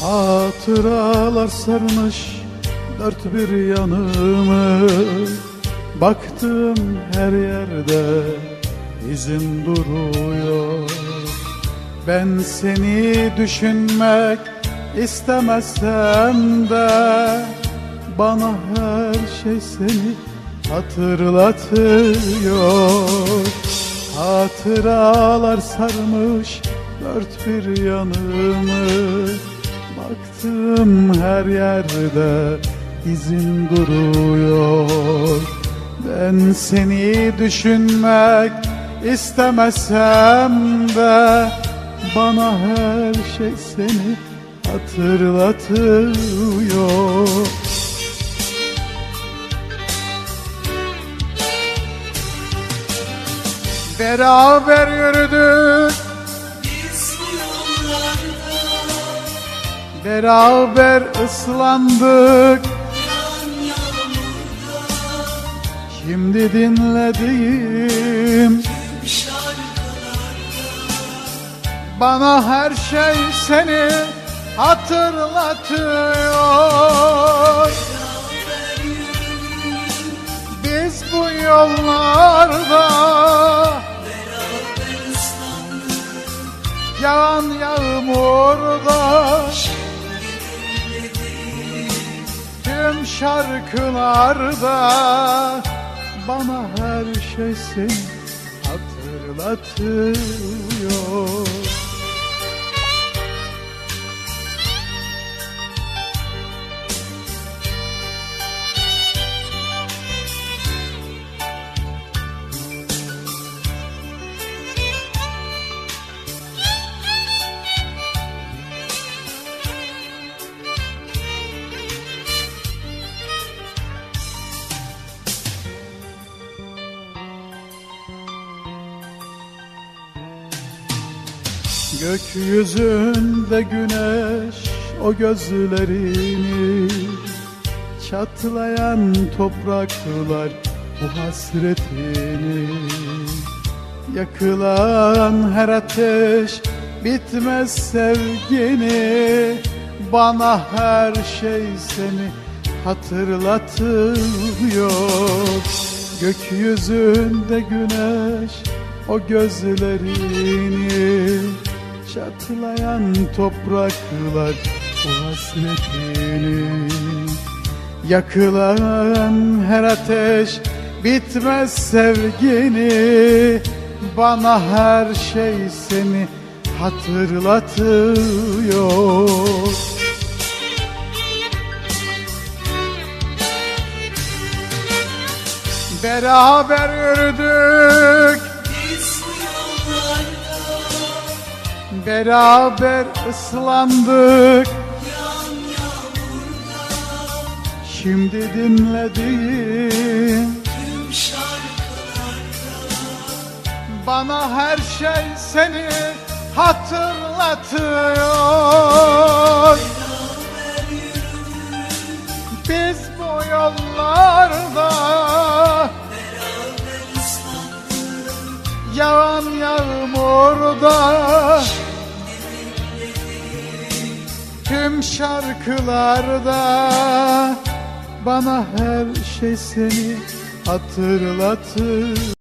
Hatıralar sarmış dört bir yanımı. Baktım her yerde izin duruyor. Ben seni düşünmek istemesem de Bana her şey seni hatırlatıyor. Hatıralar sarmış dört bir yanımı Baktım her yerde izin duruyor. Ben seni düşünmek istemesem de Bana her şey seni hatırlatıyor. Beraber yürüdük Beraber ıslandık. Şimdi dinlediğim Bana her şey seni hatırlatıyor. Biz bu yollarda Yağan yağmurda Tüm şarkılarda Bana her şey seni hatırlatıyor Gökyüzünde güneş o gözlerini Çatlayan topraklar bu hasretini Yakılan her ateş bitmez sevgini Bana her şey seni hatırlatıyor. Gökyüzünde güneş o gözlerini Çatlayan topraklar o hasretini Yakılan her ateş bitmez sevgini Bana her şey seni hatırlatıyor. Beraber yürüdük. Biz bu Beraber ıslandık. Şimdi dinlediğim Bana her şey seni hatırlatıyor. Biz bu yollarda Yağan yağmurda Tüm şarkılarda Bana her şey seni hatırlatır